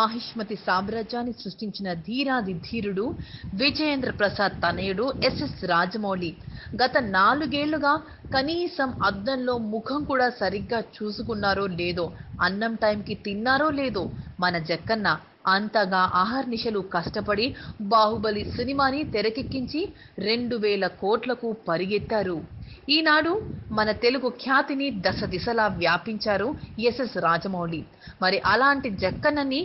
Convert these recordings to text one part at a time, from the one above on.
మాహిష్మతి సామ్రాజ్యాన్ని సృష్టించిన ధీరాది ధీరుడు విజయేంద్ర ప్రసాద్ తనయుడు ఎస్ఎస్ రాజమౌళి. గత నాలుగేళ్ళుగా కనీసం అద్దంలో ముఖం కూడా సరిగ్గా చూసుకున్నారో లేదో అన్నం టైంకి తిన్నారో లేదో మన జక్కన్న అంతగా ఆహర్నిశలు కష్టపడి బాహుబలి సినిమాని తెరకెక్కించి రెండు వేల కోట్లకు పరిగెత్తారు. ఈనాడు మన తెలుగు ఖ్యాతిని దశ దిశలా వ్యాపించారు ఎస్ఎస్ రాజమౌళి. మరి అలాంటి జక్కన్నని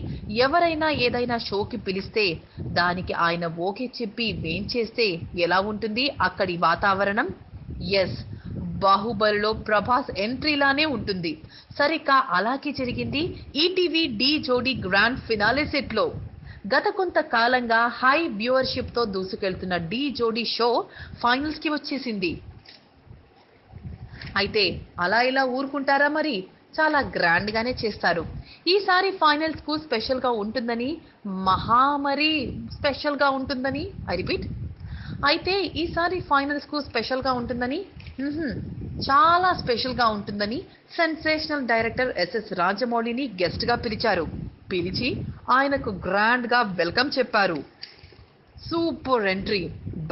ఎవరైనా ఏదైనా షోకి పిలిస్తే దానికి ఆయన ఓకే చెప్పి వేంచేస్తే ఎలా ఉంటుంది అక్కడి వాతావరణం? ఎస్ బాహుబలిలో ప్రభాస్ ఎంట్రీలానే ఉంటుంది. సరిగ్గా అలాగే జరిగింది ETV Dhee Jodi grand finale సెట్లో. గత కొంత కాలంగా హై వ్యూవర్షిప్తో దూసుకెళ్తున్న డి జోడీ షో ఫైనల్స్కి వచ్చేసింది. అయితే అలా ఇలా ఊరుకుంటారా మరి? చాలా గ్రాండ్గానే చేస్తారు. ఈసారి ఫైనల్స్కు స్పెషల్గా ఉంటుందని మహామరి స్పెషల్గా ఉంటుందని ఐ రిపీట్. అయితే ఈసారి ఫైనల్స్కు స్పెషల్గా ఉంటుందని చాలా స్పెషల్గా ఉంటుందని సెన్సేషనల్ డైరెక్టర్ ఎస్ఎస్ రాజమౌళిని గెస్ట్గా పిలిచారు. పిలిచి ఆయనకు గ్రాండ్గా వెల్కమ్ చెప్పారు. Super entry.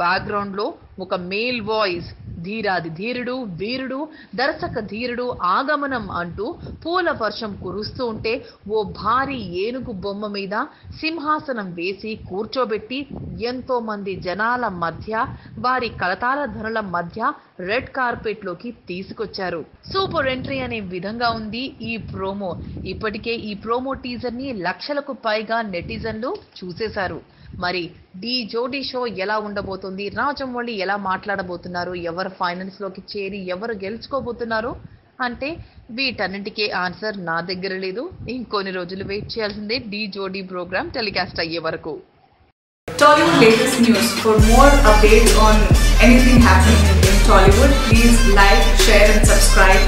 బ్యాక్గ్రౌండ్లో ఒక మేల్ వాయిస్ ధీరాది ధీరుడు వీరుడు దర్శక ధీరుడు ఆగమనం అంటూ పూల వర్షం కురుస్తూ ఉంటే ఓ భారీ ఏనుగు బొమ్మ మీద సింహాసనం వేసి కూర్చోబెట్టి ఎంతో మంది జనాల మధ్య వారి కలతాల ధనుల మధ్య రెడ్ కార్పెట్లోకి తీసుకొచ్చారు. సూపర్ ఎంట్రీ అనే విధంగా ఉంది ఈ ప్రోమో. ఇప్పటికే ఈ ప్రోమో టీజర్ని లక్షలకు పైగా నెటిజన్లు చూసేశారు. మరి డి జోడీ షో ఎలా ఉండబోతుంది? రాజమౌళి ఎలా మాట్లాడబోతున్నారు? ఎవరు ఫైనల్స్లోకి చేరి ఎవరు గెలుచుకోబోతున్నారు? అంటే వీటన్నిటికీ ఆన్సర్ నా దగ్గర లేదు. ఇంకొన్ని రోజులు వెయిట్ చేయాల్సిందే డి జోడీ ప్రోగ్రామ్ టెలికాస్ట్ అయ్యే వరకు. Tollywood latest news. For more updates on anything happening in Tollywood, please like, share, and subscribe.